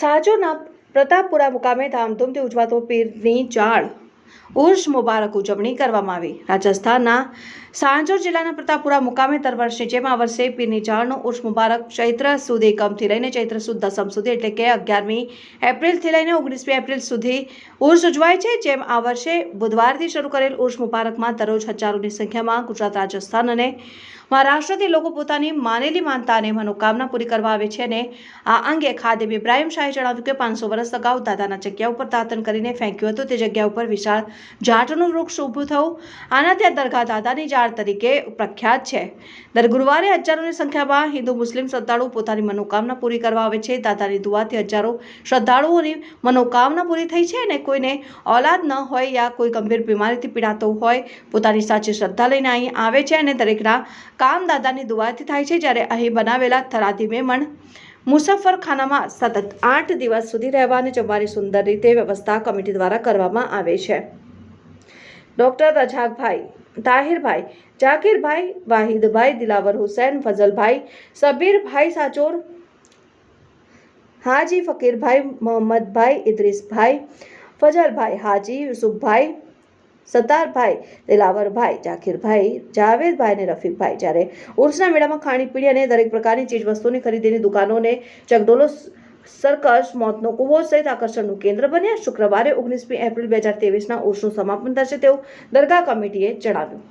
સાજોના પ્રતાપપુરા મુકામે ધામધૂમથી ઉજવાતો પીરની ચાળ. ઉર્ષ મુબારક ઉજવણી કરવામાં આવી. રાજસ્થાનના સાંજોર જિલ્લાના પ્રતાપપુરા મુકામે દર વર્ષે જેમ આ વર્ષે પીરની ચાળનો ઉર્ષ મુબારક ચૈત્ર સુદ એકમથી લઈને ચૈત્ર સુદ દસમ સુધી એટલે કે અગિયારમી એપ્રિલથી લઈને ઓગણીસમી એપ્રિલ સુધી ઉર્ષ ઉજવાય છે. જેમ આ વર્ષે બુધવારથી શરૂ કરેલ ઉર્ષ મુબારકમાં દરરોજ હજારોની સંખ્યામાં ગુજરાત, રાજસ્થાન અને મહારાષ્ટ્રથી લોકો પોતાની માનેલી માનતા મનોકામના પૂરી કરવા આવે છે અને આ અંગે ખાદેમ ઇબ્રાહીમ શાહે જણાવ્યું કે પાંચસો વર્ષ અગાઉ દાદાના જગ્યા ઉપર દાતન કરીને ફેંક્યું હતું. તે જગ્યા ઉપર વિશાળ જાટનું વૃક્ષ ઊભું થયું. આનાથી આ દરગાહ દાદાની જાળ તરીકે પ્રખ્યાત છે. દર ગુરુવારે હજારોની સંખ્યામાં હિન્દુ, મુસ્લિમ શ્રદ્ધાળુ પોતાની મનોકામના પૂરી કરવા આવે છે. દાદાની દુઆથી હજારો શ્રદ્ધાળુઓની મનોકામના પૂરી થઈ છે અને કોઈને ઓલાદ ન હોય યા કોઈ ગંભીર બીમારીથી પીડાતો હોય પોતાની સાચી શ્રદ્ધા લઈને અહીં આવે છે અને દરેકના કામ દુવાથી થાય છે જ્યારે અહીં બનાવેલા થરાદી મેમણ મુસાફરખાનામાં સતત આઠ દિવસ સુધી રહેવા અને જમવાની સુંદર રીતે વ્યવસ્થા કમિટી દ્વારા કરવામાં આવે છે. ડૉક્ટર રજાકભાઈ તાહિરભાઈ, જાકીરભાઈ, વાહિદભાઈ, દિલાવર હુસૈન, ફઝલભાઈ, સબીરભાઈ સાચોર, હાજી ફકીરભાઈ, મોહમ્મદભાઈ, ઇદ્રીસભાઈ ફજલભાઈ હાજી યુસુફભાઈ સત્તારભાઈ દિલાવરભાઈ જાકીરભાઈ જાવેદભાઈ અને રફીકભાઈ. જ્યારે ઉર્સના મેળામાં ખાણીપીણી અને દરેક પ્રકારની ચીજવસ્તુની ખરીદીની દુકાનોને ચકડોલો સર્કસ, મોતનો કુવો સહિત આકર્ષણનું કેન્દ્ર બન્યા શુક્રવારે ઓગણીસમી એપ્રિલ બે હજાર તેવીસના ઉર્સનું સમાપન થશે તેવું દરગાહ કમિટીએ જણાવ્યું.